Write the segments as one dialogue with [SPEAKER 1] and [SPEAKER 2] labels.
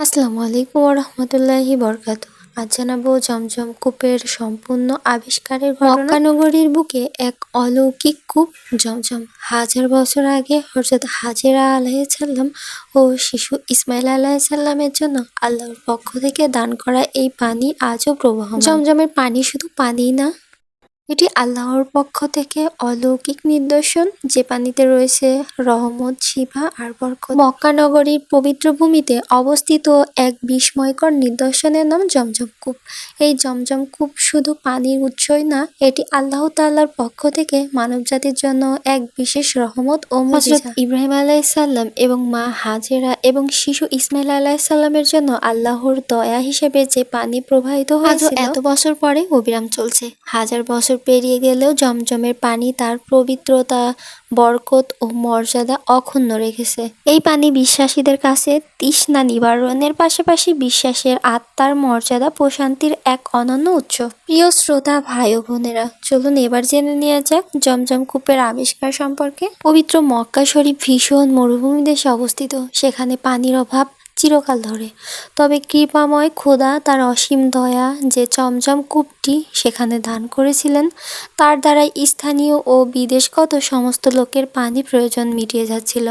[SPEAKER 1] আসসালামু আলাইকুম রহমতুল্লাহি বরকাত আজ জানাব জমজম কূপের সম্পূর্ণ আবিষ্কারের মক্কা নগরীর বুকে এক অলৌকিক কূপ, জমজম হাজার বছর আগে হজরত হাজেরা আলাইসাল্লাম ও শিশু ইসমাইল আলাইসাল্লামের জন্য আল্লাহর পক্ষ থেকে দান করা এই পানি আজও প্রবাহ জমজমের পানি শুধু পানি না এটি আল্লাহর পক্ষ থেকে অলৌকিক নিদর্শন। যে পানিতে রয়েছে রহমত শিফা আর বরকত। মক্কা নগরীর পবিত্র ভূমিতে অবস্থিত এক বিস্ময়কর নিদর্শনের নাম জমজম কূপ। এই জমজম কূপ শুধু পানির উৎসই না এটি আল্লাহ তাআলার পক্ষ থেকে মানব জাতির জন্য এক বিশেষ রহমত ও হযরত ইব্রাহিম আলাইসাল্লাম এবং মা হাজেরা এবং শিশু ইসমাইল আলাইসাল্লামের জন্য আল্লাহর দয়া হিসেবে যে পানি প্রবাহিত হয়েছিল এত বছর পরে অবিরাম চলছে। হাজার বছর পেরিয়ে গেলেও জমজমের পানি তার পবিত্রতা, বরকত ও মর্যাদা অক্ষুণ্ণ রেখেছে। এই পানি বিশ্বাসীদের কাছে তৃষ্ণা নিবারণের পাশাপাশি বিশ্বাসের আত্মার মর্যাদা প্রশান্তির এক অনন্য উৎস। প্রিয় শ্রোতা, ভাই ও বোনেরা, চলুন এবার জেনে নেওয়া যাক জমজম কূপের আবিষ্কার সম্পর্কে। পবিত্র মক্কা শরীফ ভীষণ মরুভূমি দেশে অবস্থিত। সেখানে পানির অভাব চিরকাল ধরে। তবে কৃপাময় খোদা তার অসীম দয়া যে চমচম কূপটি সেখানে দান করেছিলেন, তার দ্বারা স্থানীয় ও বিদেশগত সমস্ত লোকের পানি প্রয়োজন মিটিয়ে যাচ্ছিল।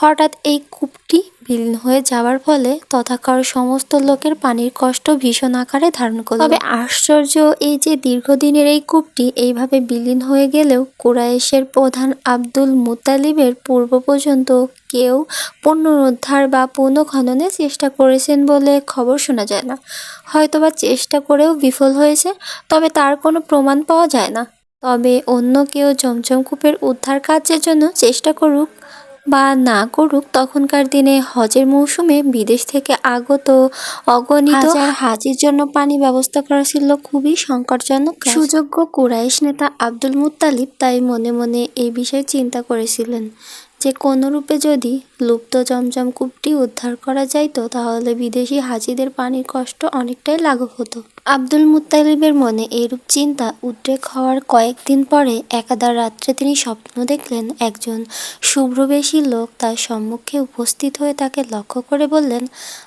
[SPEAKER 1] হঠাৎ এই কূপটি বিলীন হয়ে যাওয়ার ফলে তথাকার সমস্ত লোকের পানির কষ্ট ভীষণ আকারে ধারণ করল। তবে আশ্চর্য এই যে দীর্ঘদিনের এই কূপটি এইভাবে বিলীন হয়ে গেলেও কুরাইশের প্রধান আব্দুল মুতালিবের পূর্ব পর্যন্ত কেউ পুনরুদ্ধার বা পুনঃখননের চেষ্টা করেছেন বলে খবর শোনা যায় না। হয়তোবা চেষ্টা করেও বিফল হয়েছে তবে তার কোনো প্রমাণ পাওয়া যায় না। তবে অন্য কেউ জমজম কূপের উদ্ধার কার্যের জন্য চেষ্টা করুক বা না করুক তখনকার দিনে হজের মৌসুমে বিদেশ থেকে আগত অগণিত হাজির জন্য পানি ব্যবস্থা করা ছিল খুবই সংকটজনক সুযোগ্য কুরাইশ নেতা আব্দুল মুত্তালিব তাই মনে মনে এই বিষয়ে চিন্তা করেছিলেন যে কোনো রূপে যদি লুপ্ত জমজম কূপটি উদ্ধার করা যাইত তাহলে বিদেশি হাজিদের পানির কষ্ট অনেকটাই লাঘব হতো। আব্দুল মুত্তালিবের মনে এরূপ চিন্তা উদ্রেক হওয়ার কয়েকদিন পরে একাদা রাত্রে তিনি স্বপ্ন দেখলেন একজন শুভ্রবেশী লোক তার সম্মুখে উপস্থিত হয়ে তাকে লক্ষ্য করে বললেন,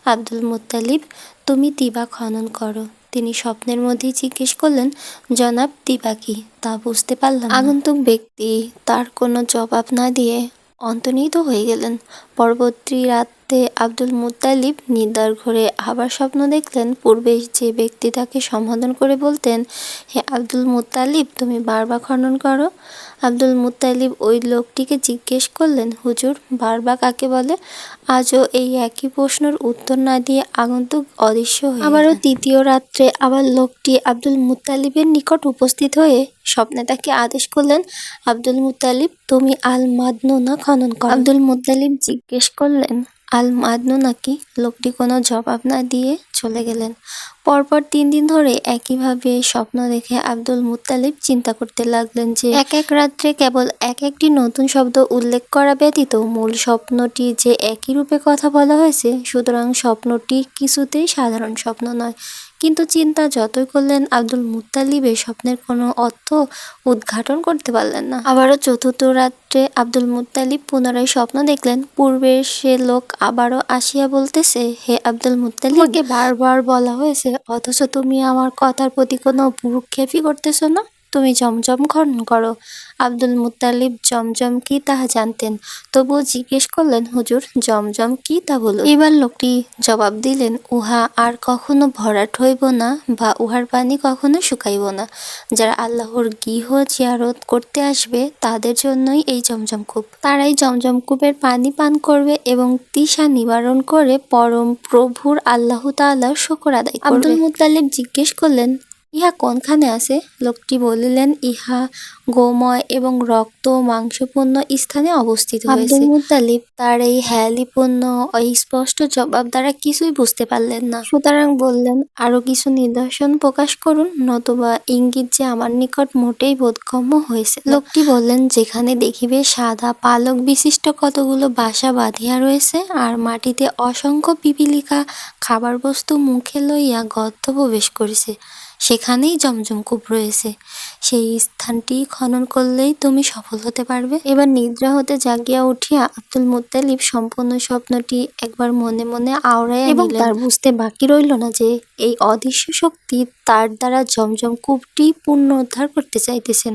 [SPEAKER 1] আব্দুল মুত্তালিব, তুমি তিবা খনন করো। তিনি স্বপ্নের মধ্যেই জিজ্ঞেস করলেন, জনাব তিবা কি? তা বুঝতে পারলাম আগন্তুক ব্যক্তি তার কোনো জবাব না দিয়ে অন্তর্নিহিত হয়ে গেলেন। পরবর্তী রাতে আব্দুল মুত্তালিব নিদার ঘরে আবার স্বপ্ন দেখলেন পূর্বে যে ব্যক্তি তাকে সম্বোধন করে বলতেন হে আব্দুল মুত্তালিব তুমি বারবার খনন করো? আব্দুল মুত্তালিব ওই লোকটিকে জিজ্ঞেস করলেন হুজুর বারবা কাকে বলে? আজও এই একই প্রশ্নের উত্তর না দিয়ে আগন্তুক অদৃশ্য হয়ে আবারও তৃতীয় রাত্রে আবার লোকটি আব্দুল মুত্তালিবের নিকট উপস্থিত হয়ে স্বপ্নে তাকে আদেশ করলেন আব্দুল মুতালিব তুমি আল মাদনুনা খনন করো। আব্দুল মুত্তালিব জিজ্ঞেস করলেন আল মাদনু নাকি লোকটি কোনো জবাব না দিয়ে চলে গেলেন। পরপর তিন দিন ধরে একইভাবে স্বপ্ন দেখে আব্দুল মুতালিব চিন্তা করতে লাগলেন যে, এক এক রাত্রে কেবল এক একটি নতুন শব্দ উল্লেখ করা ব্যতীত মূল স্বপ্নটি যে একই রূপে কথা বলা হয়েছে, সুতরাং স্বপ্নটি কিছুতেই সাধারণ স্বপ্ন নয়। কিন্তু চিন্তা যতই করলেন আব্দুল মুত্তালিবের স্বপ্নের কোনো অর্থ উদ্ঘাটন করতে পারলেন না। আবারও চতুর্থ রাত্রে আব্দুল মুতালিব পুনরায় স্বপ্ন দেখলেন পূর্বের সে লোক আবারও আসিয়া বলতেছে, হে আব্দুল মুতালিবকে বারবার বলা হয়েছে, অথচ তুমি আমার কথার প্রতি কোনো ভ্রুক্ষেপই করতেছো না? তুমি জমজম খনন করো। আব্দুল মুত্তালিব জমজম কি তাহা জানতেন? তবুও জিজ্ঞেস করলেন, হুজুর, জমজম কি তা বলুন? এবার লোকটি জবাব দিলেন, উহা আর কখনো ভরাট হইব না বা উহার পানি কখনো শুকাইব না। যারা আল্লাহর গৃহ জিয়ারত করতে আসবে, তাদের জন্যই এই জমজম কূপ। তারাই জমজম কূপের পানি পান করবে এবং তৃষা নিবারণ করে পরম প্রভুর আল্লাহ তাআলার শকর আদায় আব্দুল মুত্তালিব জিজ্ঞেস করলেন ইহা কোনখানে আসে লোকটি বলিলেন ইহা গোময় এবং রক্ত মাংসপূর্ণ স্থানে অবস্থিত হয়েছে। আব্দুল মুত্তালিব তার এই হেয়ালিপূর্ণ অস্পষ্ট জবাব দ্বারা কিছুই বুঝতে পারলেন না। সুতরাং বললেন আরও কিছু নিদর্শন প্রকাশ করুন নতুবা ইঙ্গিত যে আমার নিকট মোটেই বোধগম্য হয়েছে। লোকটি বললেন যেখানে দেখিবে সাদা পালক বিশিষ্ট কতগুলো বাসা বাঁধিয়া রয়েছে আর মাটিতে অসংখ্য পিপিলিকা খাবার বস্তু মুখে লইয়া গর্ত প্রবেশ করেছে। সেখানেই জমজম কূপ রয়েছে। সেই স্থানটি খনন করলেই তুমি সফল হতে পারবে। এবার নিদ্রা হতে জাগিয়া উঠিয়া আব্দুল মুত্তালিব সম্পূর্ণ স্বপ্নটি একবার মনে মনে আওড়াইয়া এবং তার বুঝতে বাকি রইল না যে এই অদৃশ্য শক্তি তার দ্বারা জমজম কূপটি পুনরুদ্ধার করতে চাইতেছেন।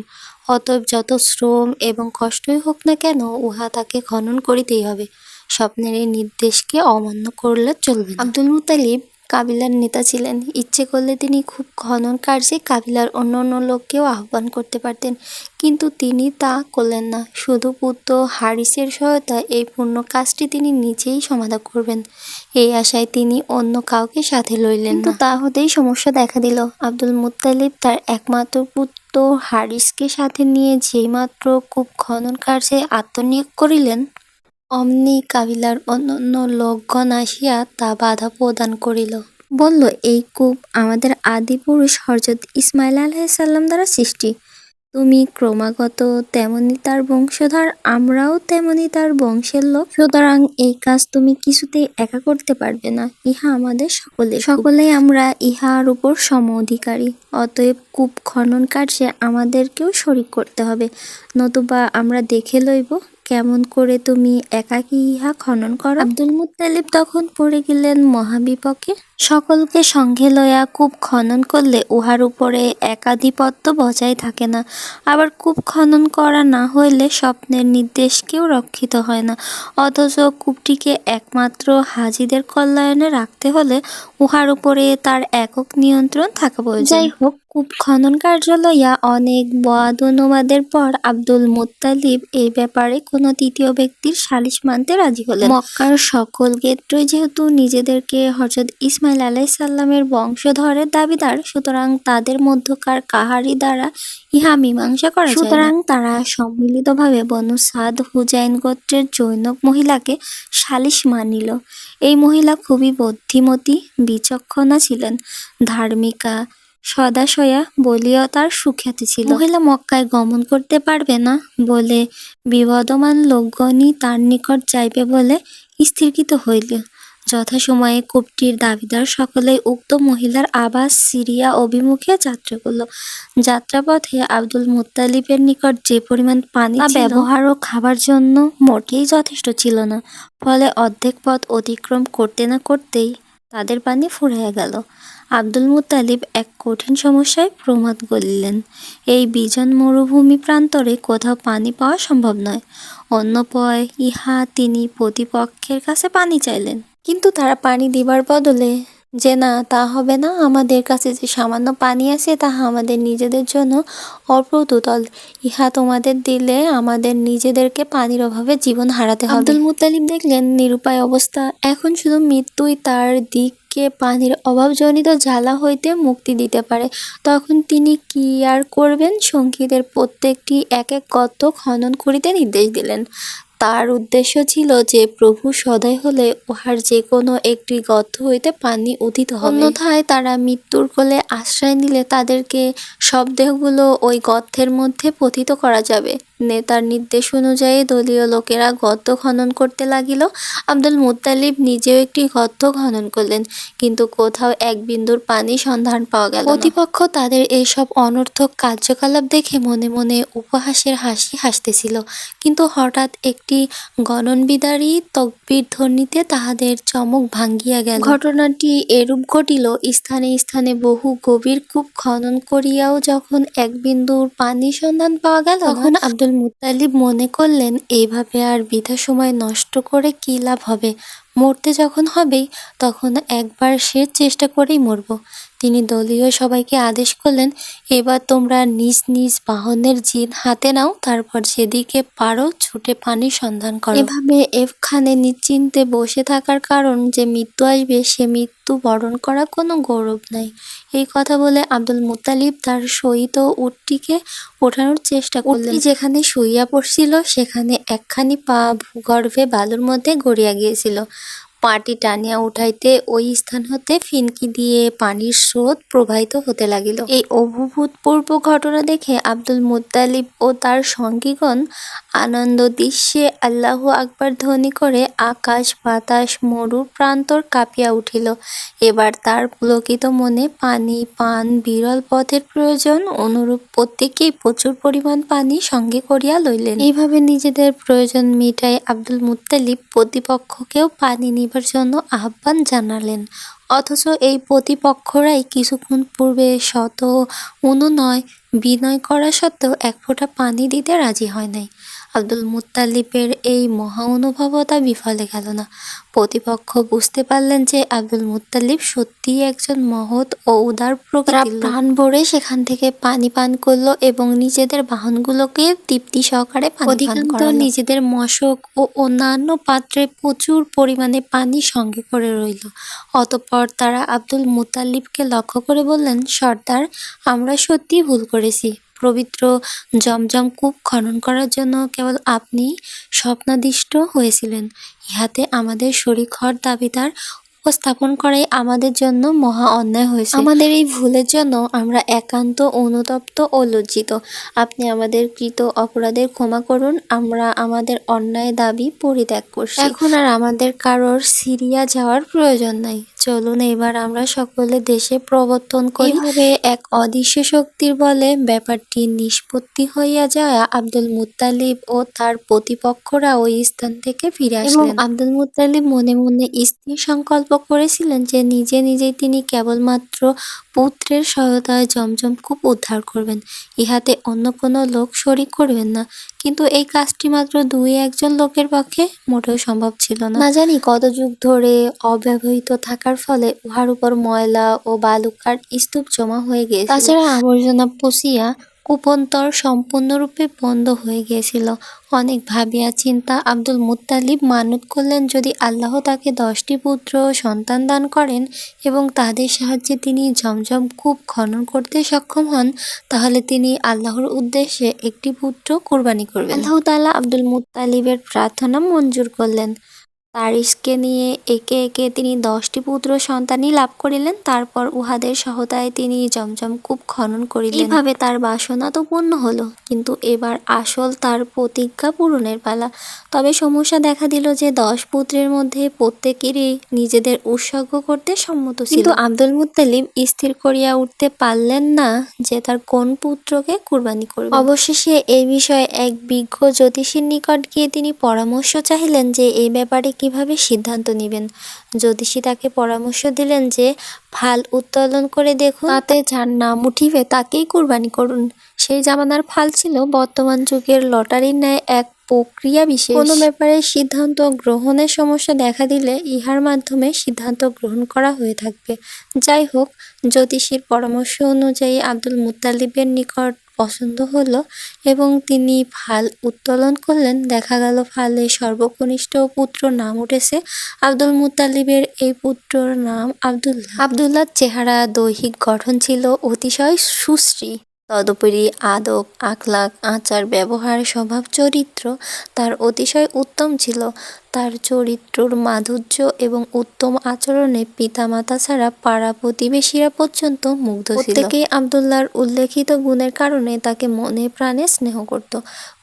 [SPEAKER 1] অতএব যত শ্রম এবং কষ্টই হোক না কেন উহা তাকে খনন করিতেই হবে। স্বপ্নের এই নির্দেশকে অমান্য করলে চলবে আব্দুল মুতালিব কাবিলার নেতা ছিলেন। ইচ্ছে করলে তিনি খুব খনন কার্যে কাবিলার অন্য অন্য লোককেও আহ্বান করতে পারতেন কিন্তু তিনি তা করলেন না। শুধু পুত্র হারিসের সহায়তায় এই পূর্ণ কাজটি তিনি নিজেই সমাধা করবেন। এই আশায় তিনি অন্য কাউকে সাথে লইলেন না। তা হতেই সমস্যা দেখা দিল। আব্দুল মুত্তালিব তার একমাত্র পুত্র হারিসকে সাথে নিয়ে যেইমাত্র খুব খনন কার্যে আত্মনিয়োগ করিলেন অমনি কাবিলার অন্যান্য লোকগণ আসিয়া তা বাধা প্রদান করিল। বলল, এই কূপ আমাদের আদি পুরুষ হরজত ইসমাইল আলাইসাল্লাম দ্বারা সৃষ্টি। তুমি ক্রমাগত তেমনি তার বংশধর, আমরাও তেমনি তার বংশের লোক। সুতরাং এই কাজ তুমি কিছুতেই একা করতে পারবে না। ইহা আমাদের সকলে সকলেই আমরা ইহার উপর সম অধিকারী। অতএব কূপ খনন কার্যে আমাদেরকেও শরিক করতে হবে। নতুবা আমরা দেখে লইব কেমন করে তুমি একাকী ইহা খনন করো? আব্দুল মুত্তালিব তখন পড়ে গেলেন মহাবিপকে সকলকে সঙ্গে লইয়া কূপ খনন করলে উহার উপরে একাধিপত্য বজায় থাকে না। আবার কূপ খনন করা না হইলে স্বপ্নের নির্দেশকেও রক্ষিত হয় না। অথচ কূপটিকে একমাত্র হাজিদের কল্যাণে রাখতে হলে উহার উপরে তার একক নিয়ন্ত্রণ থাকা প্রয়োজন। যাই হোক কূপ খনন কার্য লইয়া অনেক বাদ অনুবাদের পর আব্দুল মুত্তালিব এই ব্যাপারে কোনো তৃতীয় ব্যক্তির সালিশ মানতে রাজি হলেন। মক্কার সকল গেত্রই যেহেতু নিজেদেরকে হজরত ইসমাইল আলাইসাল্লামের বংশধরের দাবিদার, সুতরাং তাদের মধ্যকার কাহারি দ্বারা ইহা মীমাংসা করা সুতরাং তারা সম্মিলিতভাবে বনু সাদ হুজাইন গোত্রের জৈনক মহিলাকে সালিশ মানিল। এই মহিলা খুবই বুদ্ধিমতী, বিচক্ষণা ছিলেন। ধার্মিকা সদাশয়া বলিয়াও তার সুখ্যাতি ছিল। মহিলা মক্কায় গমন করতে পারবে না বলে বিবদমান লোকগণই তার নিকট যাইবে বলে স্থিরকৃত হইল। যথাসময়ে কূপটির দাবিদার সকলে উক্ত মহিলার আবাস সিরিয়া অভিমুখে যাত্রা করল। যাত্রাপথে আব্দুল মুত্তালিবের নিকট যে পরিমাণ পানি ব্যবহার ও খাবার জন্য মোটেই যথেষ্ট ছিল না। ফলে অর্ধেক পথ অতিক্রম করতে না করতেই তাদের পানি ফুরাইয়া গেল। আব্দুল মুতালিব এক কঠিন সমস্যায় প্রমাদ গলিলেন। এই বিজন মরুভূমি প্রান্তরে কোথাও পানি পাওয়া সম্ভব নয়। অন্য পয় ইহা তিনি প্রতিপক্ষের কাছে পানি চাইলেন। কিন্তু তারা পানি দিবার বদলে যে না, তা হবে না। আমাদের কাছে যে সামান্য পানি আছে তাহা আমাদের নিজেদের জন্য অপ্রতুতল। ইহা তোমাদের দিলে আমাদের নিজেদেরকে পানির অভাবে জীবন হারাতে হবে। আব্দুল মুত্তালিব দেখলেন, নিরুপায় অবস্থা। এখন শুধু মৃত্যুই তার দিককে পানির অভাবজনিত জ্বালা হইতে মুক্তি দিতে পারে। তখন তিনি কি আর করবেন? সঙ্গীদের প্রত্যেকটি এক এক গর্ত খনন করিতে নির্দেশ দিলেন। তার উদ্দেশ্য ছিল যে প্রভু সদয় হলে উহার যে কোনো একটি গর্ত হইতে পানি উদিত হবে। অন্যথায় তারা মৃত্যুর কোলে আশ্রয় নিলে তাদেরকে সব দেহগুলো ওই গর্তের মধ্যে পতিত করা যাবে। নেতার নির্দেশ অনুযায়ী দলীয় লোকেরা গর্ত খনন করতে লাগিল। আব্দুল মুত্তালিব নিজেও একটি গর্ত খনন করলেন, কিন্তু কোথাও এক বিন্দুর পানি সন্ধান পাওয়া গেল প্রতিপক্ষ তাদের এইসব অনর্থক কার্যকলাপ দেখে মনে মনে উপহাসের হাসি হাসতেছিল, কিন্তু হঠাৎ একটি গণনবিদারী তকবীর ধ্বনিতে তাহাদের চমক ভাঙ্গিয়া গেল। ঘটনাটি এরূপ ঘটিল, স্থানে স্থানে বহু গভীর কূপ খনন করিয়াও যখন এক বিন্দুর পানি সন্ধান পাওয়া গেল, তখন আব্দুল মুত্তালিব মনে করলেন এইভাবে আর বৃথা সময় নষ্ট করে কি লাভ হবে? মরতে যখন হবেই, তখন একবার সে চেষ্টা করেই মরব। তিনি দলীয় সবাইকে আদেশ করলেন, এবার তোমরা নিজ নিজ বাহনের জিন হাতে নাও, তারপর যেদিকে পারো ছুটে পানির সন্ধান করো। এভাবে এফখানে নিশ্চিন্তে বসে থাকার কারণ যে মৃত্যু আসবে, সে মৃত্যু বরণ করা কোনো গৌরব নাই। এই কথা বলে আব্দুল মুতালিব তার সহিত উটটিকে ওঠানোর চেষ্টা করলেন। যেখানে শুইয়া পড়ছিল, সেখানে একখানি পা ভূগর্ভে বালুর মধ্যে গড়িয়া গিয়েছিল। পাটি টানিয়া উঠাইতে ওই স্থান হতে ফিনকি দিয়ে পানির স্রোত প্রবাহিত হতে লাগিল। এই অভূতপূর্ব ঘটনা দেখে আব্দুল মুত্তালিব ও তার সঙ্গীগণ আনন্দ দৃশ্যে আল্লাহ আকবার ধ্বনি করে আকাশ, বাতাস, মরু প্রান্তর কাঁপিয়া উঠিল। এবার তার পুলকিত মনে পানি, পান, বিরল পথের প্রয়োজন অনুরূপ প্রত্যেকেই প্রচুর পরিমাণ পানি সঙ্গে করিয়া লইলেন। এইভাবে নিজেদের প্রয়োজন মিটাই আব্দুল মুত্তালিব প্রতিপক্ষকেও পানি নিবার জন্য আহ্বান জানালেন। অথচ এই প্রতিপক্ষরাই কিছুক্ষণ পূর্বে শত অনুনয় বিনয় করা সত্ত্বেও এক ফোঁটা পানি দিতে রাজি হয় নাই। আব্দুল মুত্তালিবের এই মহা অনুভবতা বিফলে গেল না। প্রতিপক্ষ বুঝতে পারলেন যে আব্দুল মুত্তালিব সত্যিই একজন মহৎ ও উদার প্রকৃতির প্রাণ ভরে সেখান থেকে পানি পান করল এবং নিজেদের বাহনগুলোকে তৃপ্তি সহকারে নিজেদের মশক ও অন্যান্য পাত্রে প্রচুর পরিমাণে পানি সঙ্গে করে রইল। অতঃপর তারা আব্দুল মুতাল্লিবকে লক্ষ্য করে বললেন সর্দার আমরা সত্যি ভুল করেছি। পবিত্র জমজম কূপ খনন করার জন্য কেবল আপনি স্বপ্নাদিষ্ট হয়েছিলেন। ইহাতে আমাদের শরিক হওয়ার দাবিদার উপস্থাপন করাই আমাদের জন্য মহা অন্যায় হয়েছে। আমাদের এই ভুলের জন্য আমরা একান্ত অনুতপ্ত ও লজ্জিত। আপনি আমাদের কৃত অপরাধের ক্ষমা করুন আমরা আমাদের অন্যায় দাবি পরিত্যাগ করছি। এখন আর আমাদের কারোর সিরিয়া যাওয়ার প্রয়োজন নাই। চলুন এবার আমরা সকলে দেশে প্রবর্তন করি। এক অদৃশ্য শক্তির বলে ব্যাপারটি নিষ্পত্তি হইয়া যায়। আব্দুল মুত্তালিব ও তার প্রতিপক্ষরা ওই স্থান থেকে ফিরে আসলেন। আব্দুল মুত্তালিব মনে মনে স্থির সংকল্প করেছিলেন যে নিজে নিজেই তিনি কেবলমাত্র পুত্রের সহায়তায় জমজম কূপ উদ্ধার করবেন। ইহাতে অন্য কোনো লোক শরিক করবেন না। কিন্তু এই কাজটি মাত্র দুই একজন লোকের পক্ষে মোটেও সম্ভব ছিল না। না জানি কত যুগ ধরে অব্যবহৃত থাকার ফলে উহার উপর ময়লা ও বালুকার স্তূপ জমা হয়ে গিয়েছিল। তাছাড়া আবর্জনা পচিয়া কূপন্তর সম্পূর্ণরূপে বন্ধ হয়ে গিয়েছিল। অনেক ভাবিয়া চিন্তা আব্দুল মুত্তালিব মানত করলেন যদি আল্লাহ তাকে দশটি পুত্র সন্তান দান করেন এবং তাদের সাহায্যে তিনি জমজম কূপ খনন করতে সক্ষম হন, তাহলে তিনি আল্লাহর উদ্দেশ্যে একটি পুত্র কোরবানি করবেন। আল্লাহ তাআলা আব্দুল মুত্তালিবের প্রার্থনা মঞ্জুর করলেন। তারিশকে নিয়ে একে একে তিনি দশটি পুত্র সন্তানই লাভ করিলেন তারপর উহাদের সহতায় তিনি জমজম কূপ খনন করিলেন। এইভাবে তার বাসনা তো পূর্ণ হলো কিন্তু এবার আসল তার প্রতিজ্ঞা পূরণের পালা। তবে সমস্যা দেখা দিল যে দশ পুত্রের মধ্যে প্রত্যেকেরই নিজেদের উৎসর্গ করতে সম্মত ছিল। কিন্তু আব্দুল মুত্তালিব স্থির করিয়া উঠতে পারলেন না যে তার কোন পুত্রকে কুরবানি করবে। অবশেষে এই বিষয়ে এক বিজ্ঞ জ্যোতিষীর নিকট গিয়ে তিনি পরামর্শ চাহিলেন যে এই ব্যাপারে কীভাবে সিদ্ধান্ত নেবেন? জ্যোতিষী তাকে পরামর্শ দিলেন যে, ফাল উত্তোলন করে দেখুন। তাতে যার নাম উঠিবে তাকেই কুরবানি করুন। সেই জামানার ফাল ছিল বর্তমান যুগের লটারির ন্যায় এক প্রক্রিয়া বিশেষ। কোনো ব্যাপারে সিদ্ধান্ত গ্রহণের সমস্যা দেখা দিলে ইহার মাধ্যমে সিদ্ধান্ত গ্রহণ করা হয়ে থাকবে। যাই হোক, জ্যোতিষীর পরামর্শ অনুযায়ী আব্দুল মুত্তালিবের নিকট পছন্দ হলো এবং তিনি ফাল উত্তোলন করলেন। দেখা গেল ফালে সর্বকনিষ্ঠ পুত্র নাম উঠেছে আব্দুল মুতালিবের এই পুত্রর নাম আবদুল্লাহ। আবদুল্লার চেহারা দৈহিক গঠন ছিল অতিশয় সুশ্রী। তদুপরি আদব আখলাক আচার, ব্যবহার, স্বভাব, চরিত্র তার অতিশয় উত্তম ছিল। তার চরিত্রর মাধুর্য এবং উত্তম আচরণে পিতামাতা ছাড়া পাড়া প্রতিবেশীরা পর্যন্ত মুগ্ধ ছিল। প্রত্যেকেই আবদুল্লাহর উল্লেখিত গুণের কারণে তাকে মনে প্রাণে স্নেহ করত।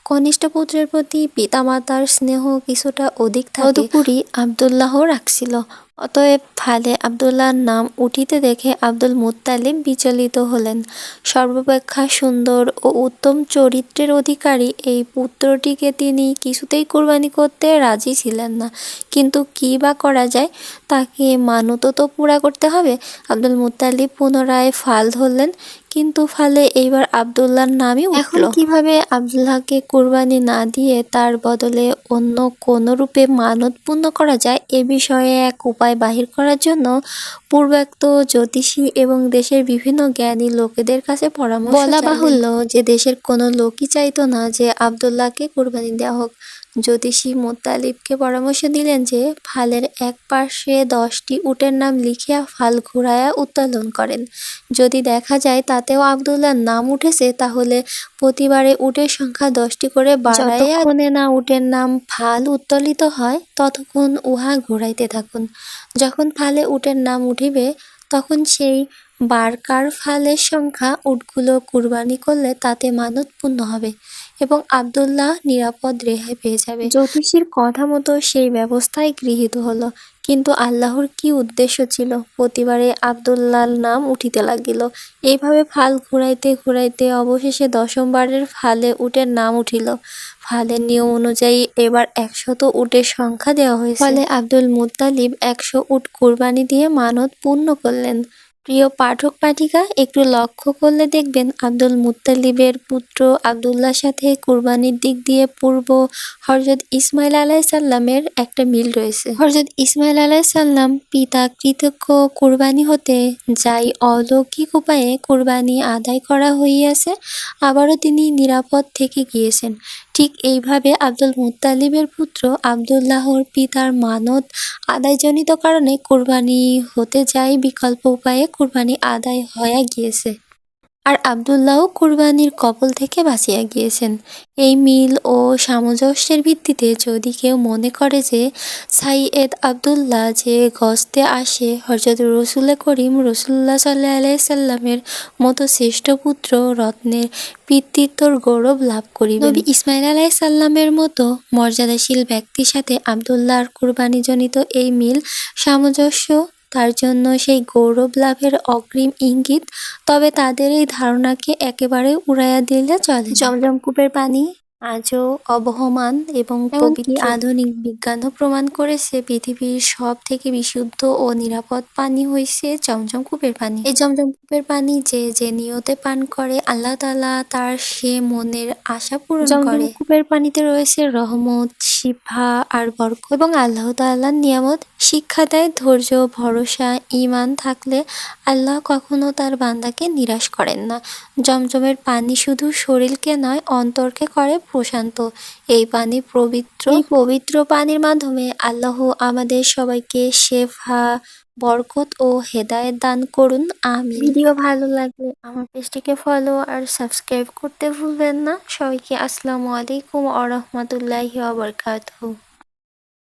[SPEAKER 1] কনিষ্ঠ পুত্রের প্রতি পিতামাতার স্নেহ কিছুটা অধিক থাকে। তদুপরি আবদুল্লাহ রাখছিল অতএব ফালে আবদুল্লাহর নাম উঠিতে দেখে আব্দুল মুত্তালিব বিচলিত হলেন। সর্বাপেক্ষা সুন্দর ও উত্তম চরিত্রের অধিকারী এই পুত্রটিকে তিনি কিছুতেই কোরবানি করতে রাজি ছিলেন না। কিন্তু কি বা করা যায়, তাকে মানত তো পুরা করতে হবে। আব্দুল মুত্তালিব পুনরায় ফাল ধরলেন। কিন্তু ফালে এইবার আবদুল্লাহর নামই এখন কীভাবে আবদুল্লাহকে কুরবানি না দিয়ে তার বদলে অন্য কোনো রূপে মানত পূর্ণ করা যায় এ বিষয়ে এক উপায় বাহির করার জন্য পূর্বাক্ত জ্যোতিষী এবং দেশের বিভিন্ন জ্ঞানী লোকেদের কাছে পরামর্শ বলা বাহুল্য যে দেশের কোনো লোকই চাইতো না যে আবদুল্লাহকে কুরবানি দেওয়া হোক। জ্যোতিষী মোত্তালিবকে পরামর্শ দিলেন যে, ফালের এক পাশে দশটি উটের নাম লিখিয়া ফাল ঘুরাইয়া উত্তোলন করেন। যদি দেখা যায় তাতেও আবদুল্লাহর নাম উঠেছে, তাহলে প্রতিবারে উটের সংখ্যা দশটি করে বাড়াইয়া না উটের নাম ফাল উত্তোলিত হয়, ততক্ষণ উহা ঘুরাইতে থাকুন। যখন ফালে উটের নাম উঠিবে, তখন সেই বারকার ফালের সংখ্যা উটগুলো কুরবানি করলে তাতে মানত পূর্ণ হবে। এবং আবদুল্লাহ নিরাপদ রেহাই পেয়ে যাবে। জ্যোতিষীর কথা মতো সেই ব্যবস্থাই গৃহীত হলো। কিন্তু আল্লাহর কি উদ্দেশ্য ছিল? প্রতিবারে আবদুল্লাহর নাম উঠিতে লাগিল। এইভাবে ফাল ঘুরাইতে ঘুরাইতে অবশেষে দশমবারের ফালে উটের নাম উঠিল। ফালের নিয়ম অনুযায়ী এবার একশত উটের সংখ্যা দেওয়া হয়েছে। ফলে আব্দুল মুত্তালিব একশো উট কুরবানি দিয়ে মানত পূর্ণ করলেন। প্রিয় পাঠক পাঠিকা, একটু লক্ষ্য করলে দেখবেন আব্দুল মুত্তালিবের পুত্র আবদুল্লার সাথে কুরবানির দিক দিয়ে পূর্ব হরজত ইসমাইল আলাইসাল্লামের একটা মিল রয়েছে। হরজত ইসমাইল আলাইসাল্লাম পিতা কৃতজ্ঞ কুরবানি হতে যাই অলৌকিক উপায়ে কুরবানি আদায় করা হইয়াছে, আবারও তিনি নিরাপদ থেকে গিয়েছেন। ঠিক এইভাবে আব্দুল মুত্তালিবের পুত্র আবদুল্লাহর পিতার মানত আদায়জনিত কারণে কুরবানি হতে যাই বিকল্প উপায়ে কুরবানি আদায় হয়ে গিয়েছে। আর আবদুল্লাহও কুরবানির কবল থেকে বাঁচিয়া গিয়েছেন। এই মিল ও সামঞ্জস্যের ভিত্তিতে যদি কেউ মনে করে যে সাইয়েদ আবদুল্লাহ যে গস্তে আসে হজরত রসুল করিম রসুল্লাহ সাল্লাহ আলাইসাল্লামের মতো শ্রেষ্ঠ পুত্র রত্নের পিতৃত্বর গৌরব লাভ করিবে নবী ইসমাইল আলাইসাল্লামের মতো মর্যাদাশীল ব্যক্তির সাথে আবদুল্লাহর কুরবানিজনিত এই মিল সামঞ্জস্য তার জন্য সেই গৌরব লাভের অগ্রিম ইঙ্গিত, তবে তাদের এই ধারণাকে একেবারে উড়াইয়া দিলে চলে জমজম কূপের পানি আজও অবহমান এবং পবিত্র আধুনিক বিজ্ঞানও প্রমাণ করেছে পৃথিবীর সব থেকে বিশুদ্ধ ও নিরাপদ পানি হয়েছে জমজম কূপের পানি। এই জমজম কূপের পানি যে যে নিয়তে পান করে আল্লাহ তালা তার সে মনের আশা পূরণ করে। কূপের পানিতে রয়েছে রহমত শিফা আর বরক এবং আল্লাহ তাল্লাহ নিয়ামত শিক্ষা দেয় ধৈর্য ভরসা ইমান থাকলে আল্লাহ কখনো তার বান্দাকে নিরাশ করেন না। জমজমের পানি শুধু শরীরকে নয় অন্তরকে করে প্রশান্ত। এই পানি পবিত্র। এই পবিত্র পানির মাধ্যমে আল্লাহ আমাদের সবাইকে শেফা বরকত ও হেদায়েত দান করুন। আমি ভিডিও ভালো লাগলে আমার পেজটিকে ফলো আর সাবস্ক্রাইব করতে ভুলবেন না। সবাইকে আসসালামু আলাইকুম আ রহমতুল্লাহি